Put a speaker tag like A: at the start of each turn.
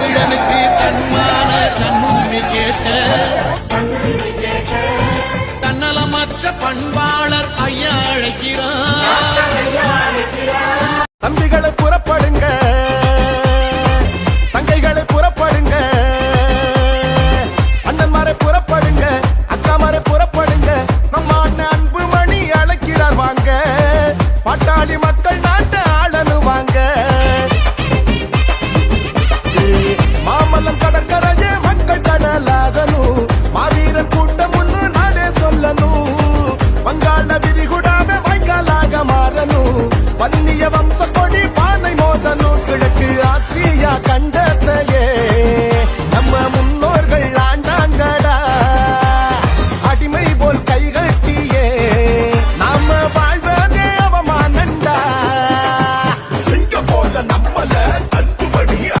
A: தமிழனுக்கு தன்மான தன்னுரிமை கேட்ட. தன்னலமற்ற பண்பாளர் ஐயா அழைக்கிறார்.
B: வன்னிய வம்ச கொடி பானை மோத நூக்கிட